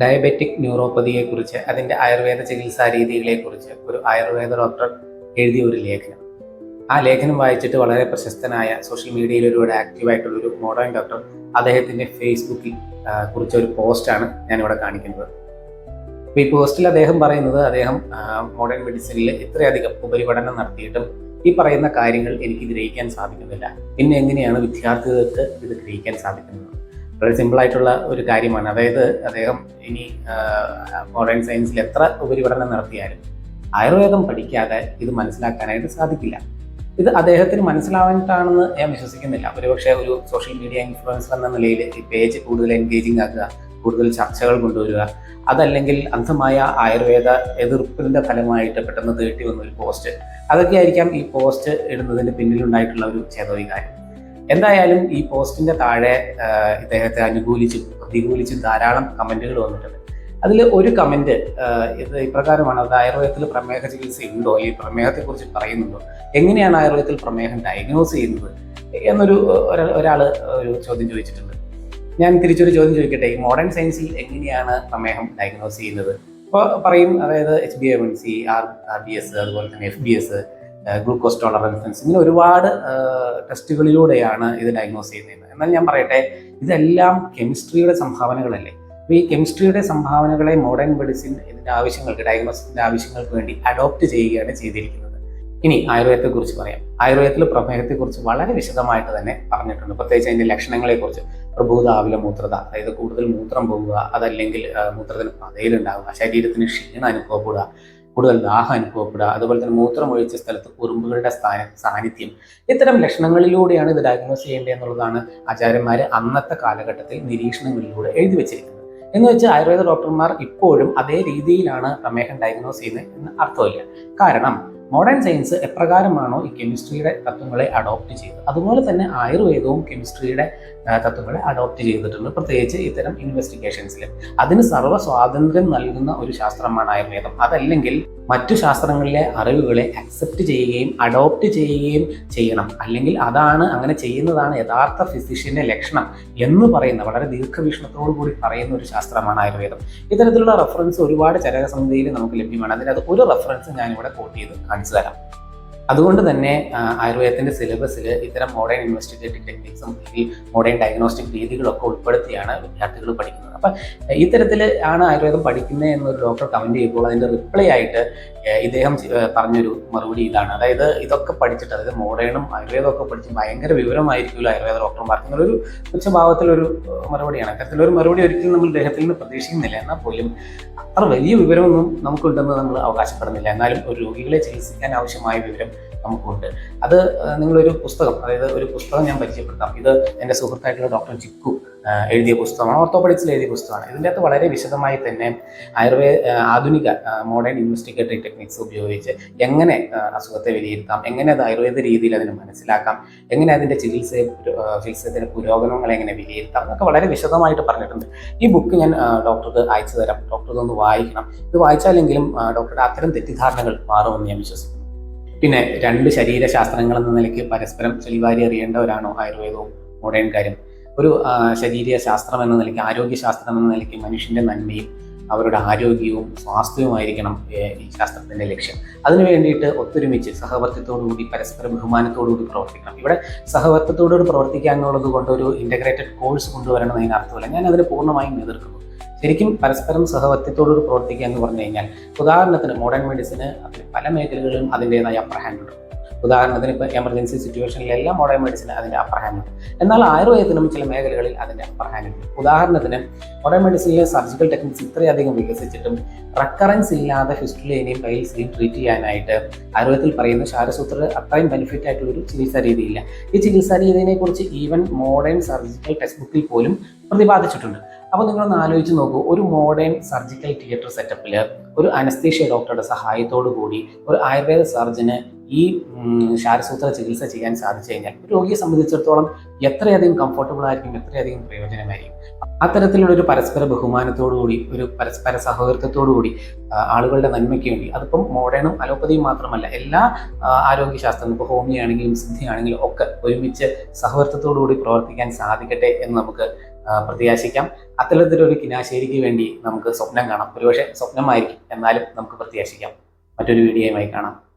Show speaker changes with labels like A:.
A: Diabetic ന്യൂറോപ്പതിയെക്കുറിച്ച് അതിന്റെ ആയുർവേദ ചികിത്സാ രീതികളെക്കുറിച്ച് ഒരു ആയുർവേദ ഡോക്ടർ എഴുതിയ ഒരു ലേഖനം. ആ ലേഖനം വായിച്ചിട്ട് വളരെ പ്രശസ്തനായ സോഷ്യൽ മീഡിയയിൽ ഒരുപാട് ആക്റ്റീവായിട്ടുള്ള ഒരു മോഡേൺ ഡോക്ടർ അദ്ദേഹത്തിന്റെ ഫേസ്ബുക്കിൽ കുറിച്ച ഒരു പോസ്റ്റാണ് ഞാനിവിടെ കാണിക്കുന്നത്. അപ്പോൾ ഈ പോസ്റ്റിൽ അദ്ദേഹം പറയുന്നത് അദ്ദേഹം മോഡേൺ മെഡിസിനിൽ ഇത്രയധികം ഉപരിപഠനം നടത്തിയിട്ടും ഈ പറയുന്ന കാര്യങ്ങൾ എനിക്ക് ഗ്രഹിക്കാൻ സാധിക്കുന്നില്ല. പിന്നെ എങ്ങനെയാണ് വിദ്യാർത്ഥികൾക്ക് ഇത് ഗ്രഹിക്കാൻ സാധിക്കുന്നത്? വളരെ സിമ്പിൾ ആയിട്ടുള്ള ഒരു കാര്യമാണ്. അതായത് അദ്ദേഹം ഇനി മോഡേൺ സയൻസിൽ എത്ര ഉപരിപഠനം നടത്തിയാലും ആയുർവേദം പഠിക്കാതെ ഇത് മനസ്സിലാക്കാനായിട്ട് സാധിക്കില്ല. ഇത് അദ്ദേഹത്തിന് മനസ്സിലാവാനായിട്ടാണെന്ന് ഞാൻ വിശ്വസിക്കുന്നില്ല. ഒരുപക്ഷെ ഒരു സോഷ്യൽ മീഡിയ ഇൻഫ്ലുവൻസർ എന്ന നിലയിൽ ഈ പേജ് കൂടുതൽ എൻഗേജിങ് ആക്കുക കൂടുതൽ ചർച്ചകൾ കൊണ്ടുവരിക അതല്ലെങ്കിൽ അന്ധമായ ആയുർവേദ എതിർപ്പിന്റെ ഫലമായിട്ട് പെട്ടെന്ന് തേട്ടി വന്ന ഒരു പോസ്റ്റ് അതൊക്കെ ആയിരിക്കാം ഈ പോസ്റ്റ് ഇടുന്നതിന്റെ പിന്നിലുണ്ടായിട്ടുള്ള ഒരു ചേതോവികാരം എന്തായാലും ഈ പോസ്റ്റിന്റെ താഴെ ഇദ്ദേഹത്തെ അനുകൂലിച്ചും പ്രതികൂലിച്ചും ധാരാളം കമന്റുകൾ വന്നിട്ടുണ്ട്. അതിൽ ഒരു കമന്റ് ഇത് ഇപ്രകാരമാണ്. അത് ആയുർവേദത്തിൽ പ്രമേഹ ചികിത്സ ഉണ്ടോ? ഈ പ്രമേഹത്തെ കുറിച്ച് പറയുന്നുണ്ടോ? എങ്ങനെയാണ് ആയുർവേദത്തിൽ പ്രമേഹം ഡയഗ്നോസ് ചെയ്യുന്നത്? എന്നൊരു ഒരാൾ ഒരു ചോദ്യം ചോദിച്ചിട്ടുണ്ട്. ഞാൻ തിരിച്ചൊരു ചോദ്യം ചോദിക്കട്ടെ? ഈ മോഡേൺ സയൻസിൽ എങ്ങനെയാണ് പ്രമേഹം ഡയഗ്നോസ് ചെയ്യുന്നത്? അപ്പോൾ പറയും അതായത് H B A one C R R B S അതുപോലെ തന്നെ F B S glucose tolerance ഇങ്ങനെ ഒരുപാട് ടെസ്റ്റുകളിലൂടെയാണ് ഇത് ഡയഗ്നോസ് ചെയ്യുന്നത്. എന്നാൽ ഞാൻ പറയട്ടെ ഇതെല്ലാം കെമിസ്ട്രിയുടെ സംഭാവനകളല്ലേ? അപ്പോൾ ഈ കെമിസ്ട്രിയുടെ സംഭാവനകളെ മോഡേൺ മെഡിസിൻ ഇതിന്റെ ആവശ്യങ്ങൾക്ക് ഡയഗ്നോസിന്റെ ആവശ്യങ്ങൾക്ക് വേണ്ടി അഡോപ്റ്റ് ചെയ്യുകയാണ് ചെയ്തിരിക്കുന്നത്. ഇനി ആയുർവേദത്തെക്കുറിച്ച് പറയാം. ആയുർവേദത്തിൽ പ്രമേഹത്തെക്കുറിച്ച് വളരെ വിശദമായിട്ട് തന്നെ പറഞ്ഞിട്ടുണ്ട്. പ്രത്യേകിച്ച് അതിന്റെ ലക്ഷണങ്ങളെക്കുറിച്ച്. പ്രഭൂത ആവില മൂത്രത അതായത് കൂടുതൽ മൂത്രം പോകുക അതല്ലെങ്കിൽ മൂത്രത്തിന് പതയിലുണ്ടാവുക ശരീരത്തിന് ക്ഷീണം അനുഭവപ്പെടുക കൂടുതൽ ദാഹം അനുഭവപ്പെടുക അതുപോലെ തന്നെ മൂത്രം ഒഴിച്ച സ്ഥലത്ത് ഉറുമ്പുകളുടെ സ്ഥാന സാന്നിധ്യം. ഇത്തരം ലക്ഷണങ്ങളിലൂടെയാണ് ഇത് ഡയഗ്നോസ് ചെയ്യേണ്ടത് എന്നുള്ളതാണ് ആചാര്യന്മാർ അന്നത്തെ കാലഘട്ടത്തിൽ നിരീക്ഷണങ്ങളിലൂടെ എഴുതി വെച്ചിരിക്കുന്നത്. എന്ന് വെച്ചാൽ ആയുർവേദ ഡോക്ടർമാർ ഇപ്പോഴും അതേ രീതിയിലാണ് പ്രമേഹം ഡയഗ്നോസ് ചെയ്യുന്നത് എന്ന് അർത്ഥമില്ല. കാരണം മോഡേൺ സയൻസ് എപ്രകാരമാണോ ഈ കെമിസ്ട്രിയുടെ തത്വങ്ങളെ അഡോപ്റ്റ് ചെയ്തത്? അതുപോലെ തന്നെ ആയുർവേദവും കെമിസ്ട്രിയുടെ തത്വങ്ങളെ അഡോപ്റ്റ് ചെയ്തിട്ടുണ്ട്. പ്രത്യേകിച്ച് ഇത്തരം ഇൻവെസ്റ്റിഗേഷൻസിൽ അതിന് സർവ സ്വാതന്ത്ര്യം നൽകുന്ന ഒരു ശാസ്ത്രമാണ് ആയുർവേദം. അതല്ലെങ്കിൽ മറ്റു ശാസ്ത്രങ്ങളിലെ അറിവുകളെ അക്സെപ്റ്റ് ചെയ്യുകയും അഡോപ്റ്റ് ചെയ്യുകയും ചെയ്യണം. അല്ലെങ്കിൽ അതാണ് അങ്ങനെ ചെയ്യുന്നതാണ് യഥാർത്ഥ ഫിസിഷ്യന്റെ ലക്ഷണം എന്ന് പറയുന്ന വളരെ ദീർഘവീക്ഷണത്തോടു കൂടി പറയുന്ന ഒരു ശാസ്ത്രമാണ് ആയുർവേദം. ഇത്തരത്തിലുള്ള റെഫറൻസ് ഒരുപാട് ചരകസമിതിയിൽ നമുക്ക് ലഭ്യമാണ്. അതിനകത്ത് ഒരു റെഫറൻസ് ഞാനിവിടെ കോട്ട് ചെയ്ത് കാണിച്ചു തരാം. അതുകൊണ്ട് തന്നെ ആയുർവേദത്തിന്റെ സിലബസിൽ ഇത്തരം മോഡേൺ ഇൻവെസ്റ്റിഗേറ്റീവ് ടെക്നിക്സും മോഡേൺ ഡയഗ്നോസ്റ്റിക് രീതികളൊക്കെ ഉൾപ്പെടുത്തിയാണ് വിദ്യാർത്ഥികൾ പഠിക്കുന്നത്. അപ്പം ഇത്തരത്തിൽ ആണ് ആയുർവേദം പഠിക്കുന്നത് എന്നൊരു ഡോക്ടർ കമന്റ് ചെയ്യുമ്പോൾ അതിന്റെ റിപ്ലൈ ആയിട്ട് ഇദ്ദേഹം പറഞ്ഞൊരു മറുപടി ഇതാണ്. അതായത് ഇതൊക്കെ പഠിച്ചിട്ട് അതായത് മോഡേണും ആയുർവേദം ഒക്കെ പഠിച്ച് ഭയങ്കര വിവരമായിരിക്കുമല്ലോ ആയുർവേദ ഡോക്ടർമാർക്ക്. എന്നുള്ളൊരു ഉച്ചഭാവത്തിലൊരു മറുപടിയാണ്. അത്തരത്തിലൊരു മറുപടി ഒരിക്കലും നമ്മൾ ഇദ്ദേഹത്തിൽ നിന്ന് പ്രതീക്ഷിക്കുന്നില്ല. എന്നാൽ പോലും അത്ര വലിയ വിവരമൊന്നും നമുക്കുണ്ടെന്ന് നമ്മൾ അവകാശപ്പെടുന്നില്ല. എന്നാലും ഒരു രോഗികളെ ചികിത്സിക്കാൻ ആവശ്യമായ വിവരം നമുക്കുണ്ട്. അത് നിങ്ങളൊരു പുസ്തകം അതായത് ഒരു പുസ്തകം ഞാൻ പരിചയപ്പെടുത്താം. ഇത് എന്റെ സുഹൃത്തായിട്ടുള്ള ഡോക്ടർ ചിക്കു എഴുതിയ പുസ്തകമാണ്. ഓർത്തോപഡിക്സിൽ എഴുതിയ പുസ്തകമാണ്. ഇതിന്റെ അകത്ത് വളരെ വിശദമായി തന്നെ ആയുർവേദ ആധുനിക മോഡേൺ ഇൻവെസ്റ്റിഗേറ്ററി ടെക്നിക്സ് ഉപയോഗിച്ച് എങ്ങനെ അസുഖത്തെ വിലയിരുത്താം എങ്ങനെ അത് ആയുർവേദ രീതിയിൽ അതിനെ മനസ്സിലാക്കാം എങ്ങനെ അതിന്റെ ചികിത്സ ചികിത്സത്തിന്റെ പുരോഗമനങ്ങളെ എങ്ങനെ വിലയിരുത്താം എന്നൊക്കെ വളരെ വിശദമായിട്ട് പറഞ്ഞിട്ടുണ്ട്. ഈ ബുക്ക് ഞാൻ ഡോക്ടർക്ക് അയച്ചു തരാം. ഡോക്ടർ ഇതൊന്ന് വായിക്കണം. ഇത് വായിച്ചാലെങ്കിലും ഡോക്ടറുടെ അത്തരം തെറ്റിദ്ധാരണകൾ മാറുമെന്ന് ഞാൻ വിശ്വസിക്കുന്നു. പിന്നെ രണ്ട് ശരീരശാസ്ത്രങ്ങൾ എന്ന നിലയ്ക്ക് പരസ്പരം ചെളിവാരി അറിയേണ്ടവരാണോ ആയുർവേദവും മോഡേൺ കാര്യം? ഒരു ശരീര ശാസ്ത്രം എന്ന നിലയ്ക്ക് ആരോഗ്യശാസ്ത്രം എന്ന നിലയ്ക്ക് മനുഷ്യന്റെ നന്മയും അവരുടെ ആരോഗ്യവും സ്വാസ്ഥ്യവുമായിരിക്കണം ഈ ശാസ്ത്രത്തിന്റെ ലക്ഷ്യം. അതിനു വേണ്ടിയിട്ട് ഒത്തൊരുമിച്ച് സഹവർത്തിത്തോടുകൂടി പരസ്പര ബഹുമാനത്തോടുകൂടി പ്രവർത്തിക്കണം. ഇവിടെ സഹവർത്തിത്തോടുകൂടി പ്രവർത്തിക്കുക എന്നുള്ളത് കൊണ്ട് ഒരു ഇന്റഗ്രേറ്റഡ് കോഴ്സ് കൊണ്ടുവരണം എന്നതിന് അർത്ഥമല്ല ഞാൻ അതിന് പൂർണമായും എതിർക്കുന്നു. ശരിക്കും പരസ്പരം സഹവർത്തിത്തോടുകൂടി പ്രവർത്തിക്കുക എന്ന് പറഞ്ഞു കഴിഞ്ഞാൽ ഉദാഹരണത്തിന് മോഡേൺ മെഡിസിന് അതിൽ പല മേഖലകളിലും അതിന്റെതായ അപ്പർ ഹാൻഡ് ഉണ്ട്. ഉദാഹരണത്തിന് ഇപ്പോൾ എമർജൻസി സിറ്റുവേഷനിലെല്ലാം മോഡേൺ മെഡിസിന് അതിന്റെ അപ്പർ ഹാൻഡ് ഉണ്ട്. എന്നാൽ ആയുർവേദത്തിനും ചില മേഖലകളിൽ അതിന്റെ അപ്പർ ഹാൻഡ് ഉണ്ട്. ഉദാഹരണത്തിന് മോഡേൺ മെഡിസിനിലെ സർജിക്കൽ ടെക്നിക്സ് ഇത്രയധികം വികസിച്ചിട്ടും റെക്കറൻസ് ഇല്ലാതെ ഫിസ്റ്റുലേനെയും പൈൽസിനെയും ട്രീറ്റ് ചെയ്യാനായിട്ട് ആയുർവേദത്തിൽ പറയുന്ന ശാരസൂത്ര അത്രയും ബെനിഫിറ്റ് ആയിട്ടുള്ള ഒരു ചികിത്സാ രീതിയില്ല. ഈ ചികിത്സാ രീതിയെ കുറിച്ച് ഈവൻ മോഡേൺ സർജിക്കൽ ടെക്സ്റ്റ് ബുക്കിൽ പോലും പ്രതിപാദിച്ചിട്ടുണ്ട്. അപ്പോൾ നിങ്ങളൊന്ന് ആലോചിച്ച് നോക്കൂ. ഒരു മോഡേൺ സർജിക്കൽ തിയേറ്റർ സെറ്റപ്പിൽ ഒരു അനസ്തീഷ്യ ഡോക്ടറുടെ സഹായത്തോടു കൂടി ഒരു ആയുർവേദ സർജന് ഈ ശാരസൂത്ര ചികിത്സ ചെയ്യാൻ സാധിച്ചു കഴിഞ്ഞാൽ രോഗിയെ സംബന്ധിച്ചിടത്തോളം എത്രയധികം കംഫർട്ടബിൾ ആയിരിക്കും എത്രയധികം പ്രയോജനമായിരിക്കും? അത്തരത്തിലുള്ള ഒരു പരസ്പര ബഹുമാനത്തോടുകൂടി ഒരു പരസ്പര ആ, ആളുകളുടെ നന്മയ്ക്ക് വേണ്ടി അതിപ്പം മോഡേണും അലോപ്പതിയും മാത്രമല്ല എല്ലാ ആരോഗ്യശാസ്ത്രം ഇപ്പോൾ ഹോമിയോ ആണെങ്കിലും സിദ്ധി ആണെങ്കിലും ഒക്കെ ഒരുമിച്ച് സഹവർത്തത്തോടുകൂടി പ്രവർത്തിക്കാൻ സാധിക്കട്ടെ എന്ന് നമുക്ക് പ്രത്യാശിക്കാം. അത്തരത്തിലൊരു കിനാശേരിക്ക് വേണ്ടി നമുക്ക് സ്വപ്നം കാണാം. ഒരുപക്ഷെ സ്വപ്നമായിരിക്കും എന്നാലും നമുക്ക് പ്രത്യാശിക്കാം. മറ്റൊരു വീഡിയോയുമായി കാണാം.